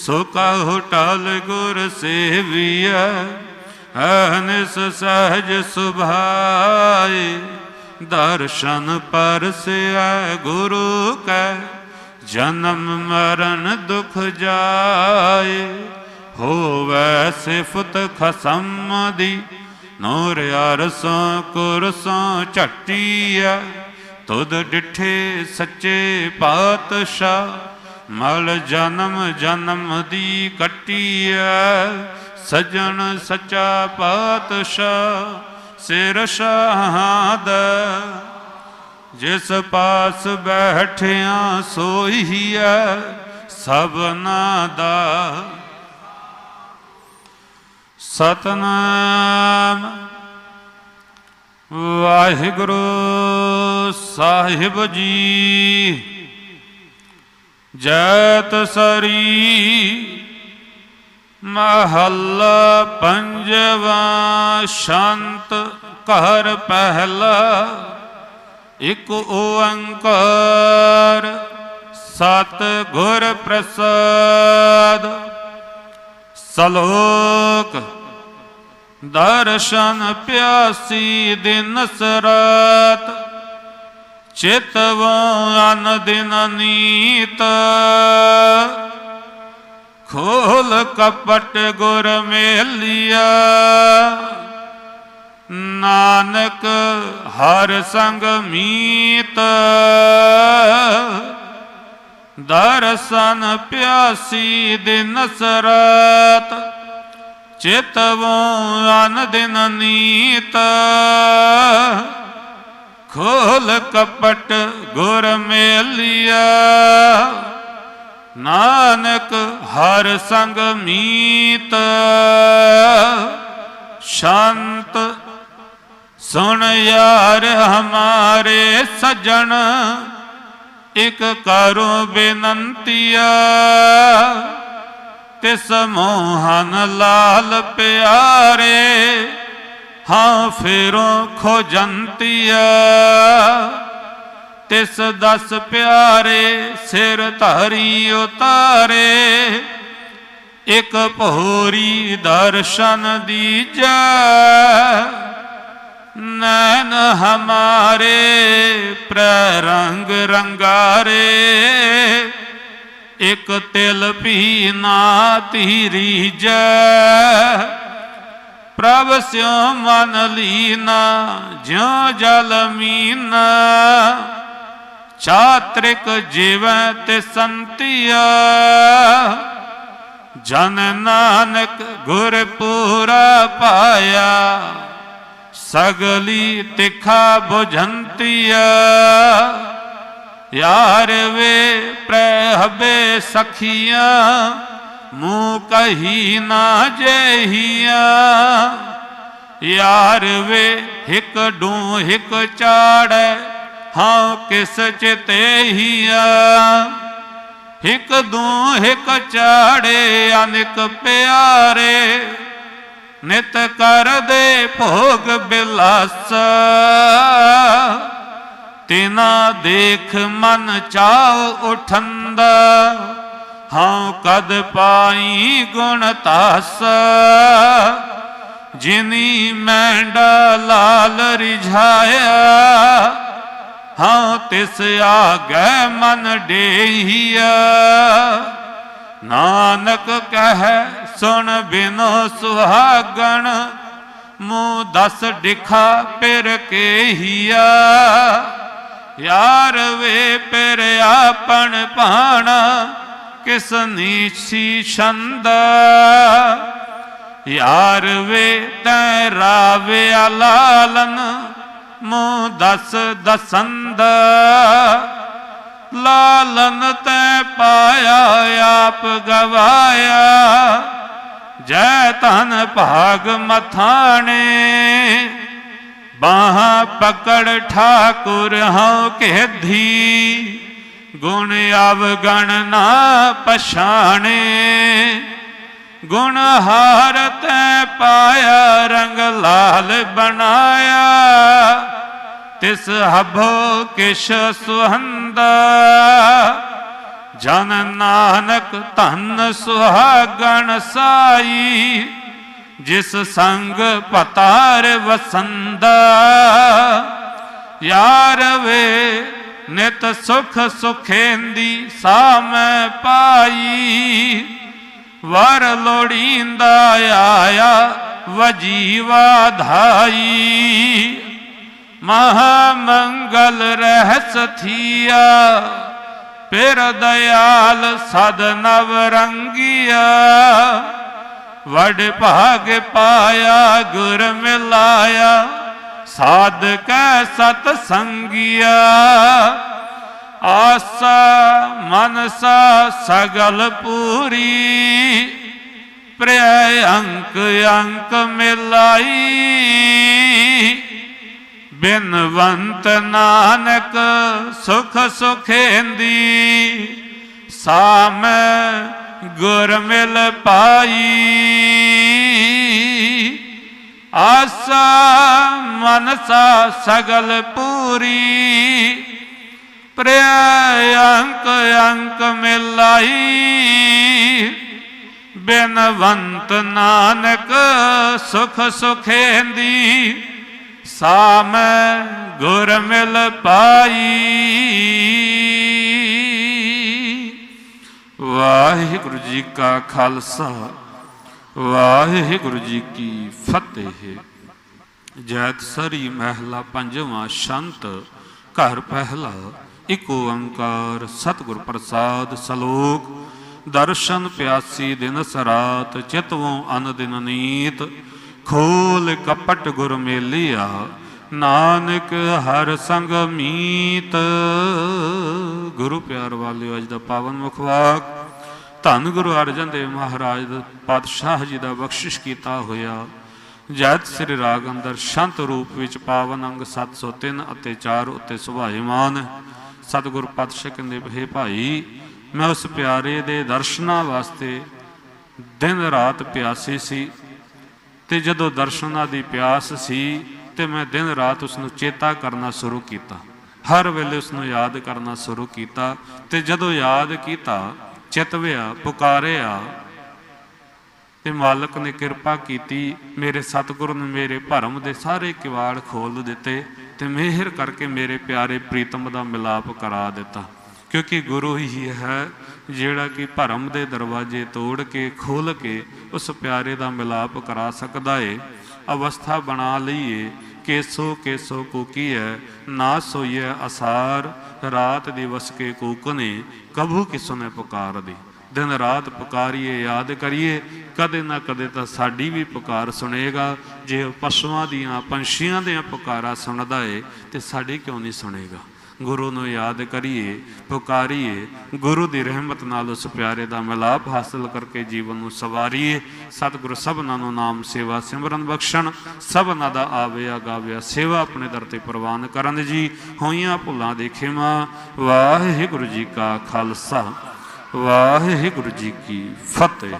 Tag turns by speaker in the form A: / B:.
A: ਸੋ ਕਹੋ ਟਲ ਗੁਰ ਸੇਵੀਐ ਅਹਨਿਸ ਸਹਜ ਸੁਭਾਏ। ਦਰਸ਼ਨ ਪਰਸਿਐ ਗੁਰੂ ਕੈ, ਜਨਮ ਮਰਨ ਦੁਖ ਜਾਏ। ਹੋਵੇ ਸਿਫਤ ਖਸਮ ਦੀ, ਨੂਰ ਅਰਸੋਂ ਕੁਰਸੋਂ ਝਟੀਐ। ਤੁਧ ਡਿਠੇ ਸੱਚੇ ਪਾਤਸ਼ਾਹ ਮਲ ਜਨਮ ਜਨਮ ਦੀ ਕੱਟੀ ਕੱਟੀਐ, ਸਜਣ ਸੱਚਾ ਪਾਤਸ਼ਾਹ ਸਿਰ ਸ਼ਹਾਦ ਜਿਸ ਪਾਸ ਬੈਠਿਆ ਸੋਈ ਹੈ ਸਭਨਾ ਦਾ। ਸਤਨਾਮ। ਵਾਹਿਗੁਰੂ ਸਾਹਿਬ ਜੀ। ਜੈਤ ਸਰੀ ਮਹੱਲਾ ਪੰਜਵਾ ਸ਼ਾਂਤ ਘਰ ਪਹਿਲਾ, ਇਕ ਓੰਕਾਰ ਸਤ ਗੁਰ ਪ੍ਰਸਾਦ। ਸਲੋਕ, ਦਰਸ਼ਨ ਪਿਆਸੀ ਦਿਨ ਸਰਾਤ ਚਿਤਵ ਅਨ ਦਿਨ ਨੀਤ। ਖੋਲ ਕਪਟ ਗੁਰ ਮੇਲਿਆ ਨਾਨਕ ਹਰ ਸੰਗ ਮੀਤ। ਦਰਸ਼ਨ ਪਿਆਸੀ ਦਿਨ ਸਰਾਤ। ਚਿਤਵੋ ਅਨ ਦਿਨ ਨੀਤ। ਖੋਲ ਕਪਟ ਗੁਰ ਮੇਲਿਆ। ਨਾਨਕ ਹਰ ਸੰਗ ਮੀਤ। ਸ਼ਾਂਤ ਸੁਣ ਯਾਰ ਹਮਾਰੇ ਸਜਣ। ਇਕ ਕਰੋ ਬੇਨੰਤੀਆ। ਤਿਸ ਮੋਹਨ ਲਾਲ ਪਿਆਰੇ। ਹਾਂ ਫੇਰੋ ਖੋਜੰਤੀਆ ਤਿਸ ਦਸ ਪਿਆਰੇ ਸਿਰ ਧਾਰੀ ਉਤਾਰੇ। ਇਕ ਭੋਰੀ ਦਰਸ਼ਨ ਦੀਜੈ। ਨੈਣ ਹਮਾਰੇ ਪ੍ਰਰੰਗ ਰੰਗਾਰੇ। ਇਕ ਤਿਲ ਪੀ ਨਾ ਤੀਰੀਜੈ ਪ੍ਰਭ ਸਿਉ ਮਨ ਲੀਨਾ, ਜਿਉ ਜਲ ਮੀਨਾ। ਚਾਤ੍ਰਿਕ ਜੀਵੈ ਤੇ ਸੰਤਿਆ, ਜਨ ਨਾਨਕ ਗੁਰ ਪੂਰਾ ਪਾਇਆ। ਸਗਲੀ ਤਿਖਾ ਬੁਝੰਤੀਆ, ਯਾਰ ਵੇ ਪ੍ਰਹਬੇ ਸਖੀਆਂ ਮੂੰ ਕਹੀ ਨਾ ਜੇਹੀਆਂ। ਯਾਰ ਵੇ, ਹਿਕ ਡੂ ਹਿਕ ਚਾੜੈ, ਹਾਂ ਕਿਸ ਚਿਤੇਹੀਆ ਹਿਕ ਦੂ ਹਿਕ ਚਾੜੇ, ਅਨਿਕ ਪਿਆਰੇ, ਨਿਤ ਕਰਦੇ ਭੋਗ ਬਿਲਾਸ। ਤਿਨਾ ਦੇਖ ਮਨ ਚਾਉ ਉਠੰਦਾ। ਹਾਂ ਕਦ ਪਾਈ ਗੁਣ ਤਾਸ ਜਿਨੀ ਮੈਂਡਾ ਲਾਲ ਰਿਝਾਇਆ। ਹਾਂ ਤਿਸ ਆਗੈ ਮਨ ਡੇਹੀਆ। ਨਾਨਕ ਕਹੈ, ਸੁਣ ਬਿਨੋ ਸੁਹਾਗਣ ਮੂੰ ਦਸ ਡਿਖਾ ਪਿਰ ਕੇਹੀਆ। ਯਾਰ ਵੇ ਪਿਰ ਆਪਣ ਭਾਣਾ ਕਿਸ ਨੀਸੀ ਛੰਦ ਯਾਰ ਵੇ ਤੈ ਰਾਵੇ ਲਾਲਨ ਮੂੰ ਦਸ ਦਸੰਦ ਲਾਲਨ ਤੈ ਪਾਇਆ ਆਪ ਗਵਾਇਆ ਜੈ ਧਨ ਭਾਗ ਮਥਾਣੇ ਬਾਹਾਂ ਪਕੜ ਠਾਕੁਰ ਹਉ ਕੇਧੀ ਗੁਣ ਅਵਗਣ ਨਾ ਪਛਾਣੇ, ਗੁਣ ਹਾਰ ਤੈ ਪਾਇਆ ਰੰਗ ਲਾਲ ਬਣਾਇਆ, ਤਿਸ ਹਭੋ ਕਿਛ ਸੁਹੰਦਾ। ਜਨ ਨਾਨਕ ਧਨ ਸੁਹਾਗਣ ਸਾਈ, ਜਿਸ ਸੰਗ ਪਤਾਰ ਵਸੰਦਾ। ਯਾਰ ਵੇ ਨਿਤ ਸੁਖ ਸੁਖੇਂਦੀ ਸਾਮੈ ਪਾਈ। ਵਰ ਲੋੜੀਂਦਾ ਆਇਆ, ਵਜੀਵਾ ਧਾਈ। ਮਹਾ ਮੰਗਲ ਰਹਿਸ ਥੀਆ ਪਿਰ ਦਇਆਲ ਸਦ ਨਵ ਰੰਗੀਆ। ਵਡ ਭਾਗ ਪਾਇਆ, ਗੁਰ ਮਿਲਾਇਆ। ਸਾਧ ਕੈ ਸਤ ਸੰਗੀਆ। ਆਸਾ ਮਨਸਾ ਸਗਲ ਪੂਰੀ। ਪ੍ਰਿਆ ਅੰਕ ਅੰਕ ਮਿਲਾਈ। ਬਿਨਵੰਤ ਨਾਨਕ ਸੁਖ ਸੁਖੇਂਦੀ। ਸਾਮ ਗੁਰ ਮਿਲ ਪਾਈ। ਆਸਾ ਮਨਸਾ ਸਗਲ ਪੂਰੀ ਪ੍ਰਿਆ ਅੰਕ ਅੰਕ ਮਿਲਾਈ ਬਿਨਵੰਤ ਨਾਨਕ ਸੁਖ ਸੁਖੇਂਦੀ, ਸਾਮ ਗੁਰ ਮਿਲ ਪਾਈ। ਵਾਹਿਗੁਰੂ ਜੀ ਕਾ ਖਾਲਸਾ, ਵਾਹਿਗੁਰੂ ਜੀ ਕੀ ਫਤਿਹ। ਜੈਤ ਸਰੀ ਮਹਿਲਾ ਪੰਜਵਾਂ ਸ਼ੰਤ, ਘਰ ਪਹਿਲਾ ਇਕ ਓੰਕਾਰ, ਸਤਿਗੁਰ ਪ੍ਰਸਾਦ ਸਲੋਕ, ਦਰਸ਼ਨ ਪਿਆਸੀ ਦਿਨ ਸਰਾਤ, ਚਿਤਵੋਂ ਅਨ ਦਿਨ ਨੀਤ, ਖੋਲ ਕਪਟ ਗੁਰ ਮੇਲਿਆ, ਨਾਨਕ ਹਰ ਸੰਗ ਮੀਤ। ਗੁਰੂ ਪਿਆਰ ਵਾਲਿਓ, ਅੱਜ ਦਾ ਪਾਵਨ ਮੁਖਵਾਕ ਧੰਨ ਗੁਰੂ ਅਰਜਨ ਦੇਵ ਮਹਾਰਾਜ ਪਾਤਸ਼ਾਹ ਜੀ ਦਾ ਬਖਸ਼ਿਸ਼ ਕੀਤਾ ਹੋਇਆ। ਜੈਤ ਸ੍ਰੀ ਰਾਗ ਅੰਦਰ ਸੰਤ ਰੂਪ ਵਿੱਚ ਪਾਵਨ ਅੰਗ 703 ਅਤੇ 4 ਉੱਤੇ ਸੁਭਾਇਮਾਨ ਹੈ। ਸਤਿਗੁਰ ਪਾਤਸ਼ਾਹ ਕਹਿੰਦੇ ਹੈ ਭਾਈ, ਮੈਂ ਉਸ ਪਿਆਰੇ ਦੇ ਦਰਸ਼ਨਾਂ ਵਾਸਤੇ ਦਿਨ ਰਾਤ ਪਿਆਸੀ ਸੀ ਤੇ ਜਦੋਂ ਦਰਸ਼ਨਾਂ ਦੀ ਪਿਆਸ ਸੀ ਤੇ ਮੈਂ ਦਿਨ ਰਾਤ ਉਸ ਨੂੰ ਚੇਤਾ ਕਰਨਾ ਸ਼ੁਰੂ ਕੀਤਾ ਹਰ ਵੇਲੇ ਉਸ ਨੂੰ ਯਾਦ ਕਰਨਾ ਸ਼ੁਰੂ ਕੀਤਾ ਤੇ ਜਦੋਂ ਯਾਦ ਕੀਤਾ ਚਿਤਵਿਆ ਪੁਕਾਰਿਆ ਤੇ ਮਾਲਕ ਨੇ ਕਿਰਪਾ ਕੀਤੀ, ਮੇਰੇ ਸਤਿਗੁਰੂ ਨੇ ਮੇਰੇ ਭਰਮ ਦੇ ਸਾਰੇ ਕਿਵਾੜ ਖੋਲ ਦਿੱਤੇ ਤੇ ਮਿਹਰ ਕਰਕੇ ਮੇਰੇ ਪਿਆਰੇ ਪ੍ਰੀਤਮ ਦਾ ਮਿਲਾਪ ਕਰਾ ਦਿੱਤਾ। ਕਿਉਂਕਿ ਗੁਰੂ ਹੀ ਹੈ ਜਿਹੜਾ ਕਿ ਭਰਮ ਦੇ ਦਰਵਾਜ਼ੇ ਤੋੜ ਕੇ ਖੋਲ ਕੇ ਉਸ ਪਿਆਰੇ ਦਾ ਮਿਲਾਪ ਕਰਾ ਸਕਦਾ ਏ। ਅਵਸਥਾ ਬਣਾ ਲਈਏ, ਕੇਸੋ ਕੇਸੋ ਕੂਕੀ ਹੈ ਨਾ ਸੋਈਐ ਅਸਾਰ, ਰਾਤ ਦਿਵਸ ਕੇ ਕੂਕਨੇ, ਕਭੂ ਕਿਸੋਨੇ ਪੁਕਾਰ ਦੀ ਦਿਨ ਰਾਤ ਪੁਕਾਰੀਏ, ਯਾਦ ਕਰੀਏ, ਕਦੇ ਨਾ ਕਦੇ ਤਾਂ ਸਾਡੀ ਵੀ ਪੁਕਾਰ ਸੁਣੇਗਾ। ਜੇ ਉਹ ਪਸ਼ੂਆਂ ਦੀਆਂ, ਪੰਛੀਆਂ ਦੀਆਂ ਪੁਕਾਰਾ ਸੁਣਦਾ ਏ, ਤੇ ਸਾਡੀ ਕਿਉਂ ਨਹੀਂ ਸੁਣੇਗਾ? ਗੁਰੂ ਨੂੰ ਯਾਦ ਕਰੀਏ, ਪੁਕਾਰੀਏ, ਗੁਰੂ ਦੀ ਰਹਿਮਤ ਨਾਲ ਉਸ ਪਿਆਰੇ ਦਾ ਮਿਲਾਪ ਹਾਸਲ ਕਰਕੇ ਜੀਵਨ ਨੂੰ ਸਵਾਰੀਏ। ਸਤਿਗੁਰ ਸਭਨਾਂ ਨੂੰ ਨਾਮ ਸੇਵਾ ਸਿਮਰਨ ਬਖਸ਼ਣ, ਸਭਨਾਂ ਦਾ ਆਵਿਆ ਗਾਵਿਆ ਸੇਵਾ ਆਪਣੇ ਦਰ ਤੇ ਪ੍ਰਵਾਨ ਕਰਨ ਜੀ। ਹੋਈਆਂ ਭੁੱਲਾਂ ਦੇਖੇ ਖਿਮਾ, ਵਾਹਿਗੁਰੂ ਜੀ ਕਾ ਖਾਲਸਾ। ਵਾਹਿਗੁਰੂ ਜੀ ਕੀ ਫਤਿਹ।